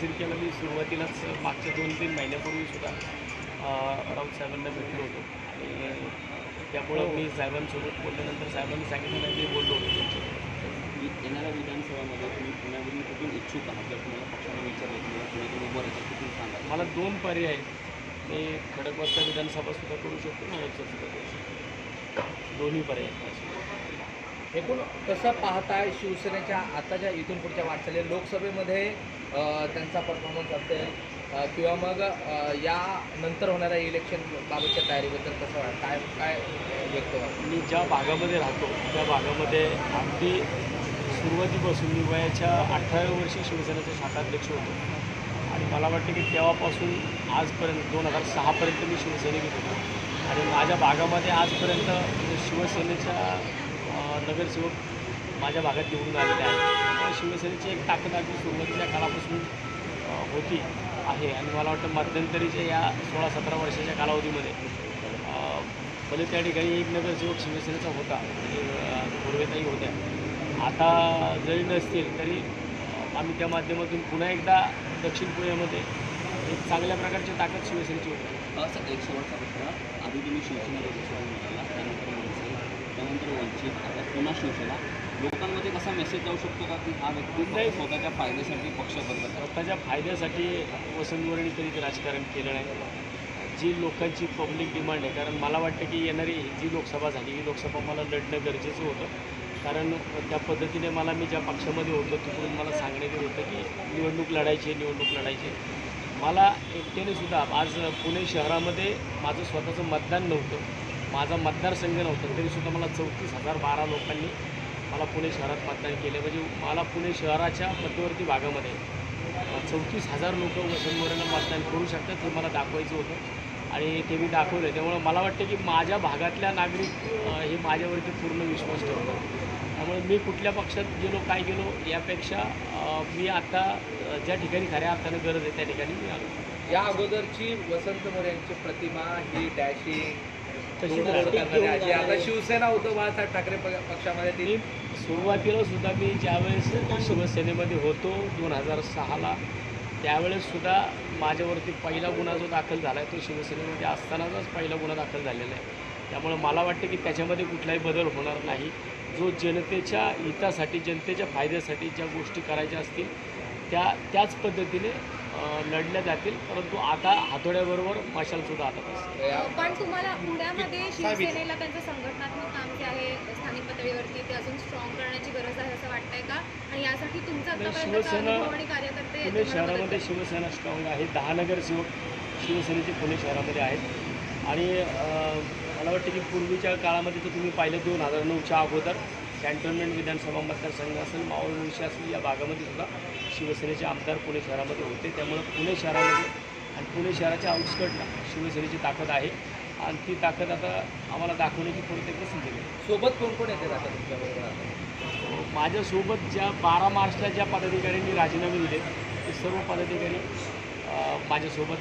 उशीर केला मी सुरुवातीलाच मागच्या दोन तीन महिन्यापूर्वी सुद्धा अं, राऊत साहेबांना भेटलो होतो. आणि त्यामुळं मी साहेबांसोबत बोलल्यानंतर साहेबांनी सांगितलं नाही मी बोललो होतो त्यांच्यासोबत येणाऱ्या विधानसभामध्ये तुम्ही पुण्यावरून कुठून इच्छुक आहात? जर तुम्हाला पक्षाने विचारलं किंवा पुण्यातून उभं राहायचं कुठून सांगा मला दोन पर्याय आहेत. मी खडकवासला विधानसभा सुद्धा करू शकतो नाळेश्वर सुद्धा करू शकतो. दोन्ही पर्याय आहेत. एकूण कसं पाहताय शिवसेनेच्या आताच्या इथून पुढच्या वाटचाली लोकसभेमध्ये त्यांचा परफॉर्मन्स असेल किंवा मग या नंतर होणाऱ्या इलेक्शन बाबतच्या तयारीबद्दल कसं काय काय व्यक्त मी ज्या भागामध्ये राहतो त्या भागामध्ये अगदी सुरुवातीपासून मी वयाच्या अठराव्या वर्षी शिवसेनेचे शाखाध्यक्ष होतो. आणि मला वाटतं की तेव्हापासून आजपर्यंत दोन हजार सहापर्यंत मी शिवसैनिक होतो. आणि माझ्या भागामध्ये आजपर्यंत म्हणजे शिवसेनेच्या नगरसेवक माझ्या भागात निवडून आलेले आहेत. शिवसेनेची एक ताकद अगदी सुरुवातीच्या काळापासून होती आहे. आणि मला वाटतं मध्यंतरीच्या या सोळा सतरा वर्षाच्या कालावधीमध्ये भले त्या ठिकाणी एक नगरसेवक शिवसेनेचा होता म्हणजे, पूर्वेताई होत्या. आता जरी नसतील तरी आम्ही त्या माध्यमातून पुन्हा एकदा दक्षिण पुण्यामध्ये एक चांगल्या प्रकारची ताकद शिवसेनेची होती. असं एक शेवटचा प्रश्न आधी तुम्ही शिवसेना त्यानंतर त्यानंतर पुन्हा शिवसेना लोकांमध्ये कसा मेसेज जाऊ शकतो का की हा व्यक्ती. स्वतःच्या फायद्यासाठी पक्ष आहे? स्वतःच्या फायद्यासाठी वसंतवरणी कधीच राजकारण केलं नाही. जी लोकांची पब्लिक डिमांड आहे कारण मला वाटतं की येणारी जी लोकसभा झाली ही लोकसभा मला लढणं गरजेचं होतं. कारण त्या पद्धतीने मला मी ज्या पक्षामध्ये होतो तिकडून मला सांगण्यात येत होतं की निवडणूक लढायची आहे, निवडणूक लढायची आहे. मला एकट्याने सुद्धा आज पुणे शहरामध्ये माझं स्वतःचं मतदान नव्हतं. माझा मतदारसंघ नव्हता. तरीसुद्धा मला चौतीस हजार बारा लोकांनी मला पुणे शहरात मतदान केले. म्हणजे मला पुणे शहराच्या मध्यवर्ती भागामध्ये चौतीस हजार लोक वसंतवरांना मतदान करू शकतात हे मला दाखवायचं होतं. आणि ते मी दाखवलं त्यामुळं मला वाटतं की माझ्या भागातल्या नागरिक हे माझ्यावरती पूर्ण विश्वास ठेवतात. त्यामुळे मी कुठल्या पक्षात गेलो काय गेलो यापेक्षा मी आता ज्या ठिकाणी खऱ्या अर्थानं गरज आहे त्या ठिकाणी मी आलो. या अगोदरची वसंत मोरे प्रतिमा ही डॅशिंग आता शिवसेना उद्धव बाळासाहेब ठाकरे प- पक्षामध्ये ती मी सुरुवातीला सुद्धा मी ज्यावेळेस शिवसेनेमध्ये होतो दोन हजार सहाला त्यावेळेस सुद्धा माझ्यावरती पहिला गुन्हा जो दाखल झाला आहे तो शिवसेनेमध्ये असतानाचाच पहिला गुन्हा दाखल झालेला आहे. त्यामुळे मला वाटतं की त्याच्यामध्ये कुठलाही बदल होणार नाही. जो जनतेच्या हितासाठी जनतेच्या फायद्यासाठी ज्या गोष्टी करायच्या असतील त्या त्याच पद्धतीने लढल्या जातील. परंतु आता हातोड्याबरोबर मशालसुद्धा हातात असते या- पण तुम्हाला पुण्यामध्ये शिवसेनेला त्यांचं संघटनात्मक काम जे आहे स्थानिक पातळीवरती ते अजून स्ट्रॉंग करण्याची गरज आहे असं वाटतंय का? आणि यासाठी तुमचा शिवसेना- अनुभव आणि कार्यकर्ते पुणे शहरामध्ये शिवसेना स्ट्रॉंग आहे. दहा नगरसेवक शिवसेनेचे पुणे शहरामध्ये आहेत. आणि अं, मला वाटतं की पूर्वीच्या काळामध्ये तर तुम्ही पाहिलं दोन हजार नऊच्या अगोदर कॅन्टोन्मेंट विधानसभा मतदारसंघ असेल मावळ मुळशी असेल या भागामध्ये सुद्धा शिवसेनेचे आमदार पुणे शहरामध्ये होते. त्यामुळं पुणे शहरामध्ये आणि पुणे शहराच्या आउटस्कटला शिवसेनेची ताकद आहे. आणि ती ताकद आता आम्हाला दाखवण्याची प्रत्येक संधी मिळेल सोबत कोण कोण येते आता तुमच्याबरोबर माझ्यासोबत ज्या बारा मार्चला ज्या पदाधिकाऱ्यांनी राजीनामे दिले ते सर्व पदाधिकारी माझ्यासोबत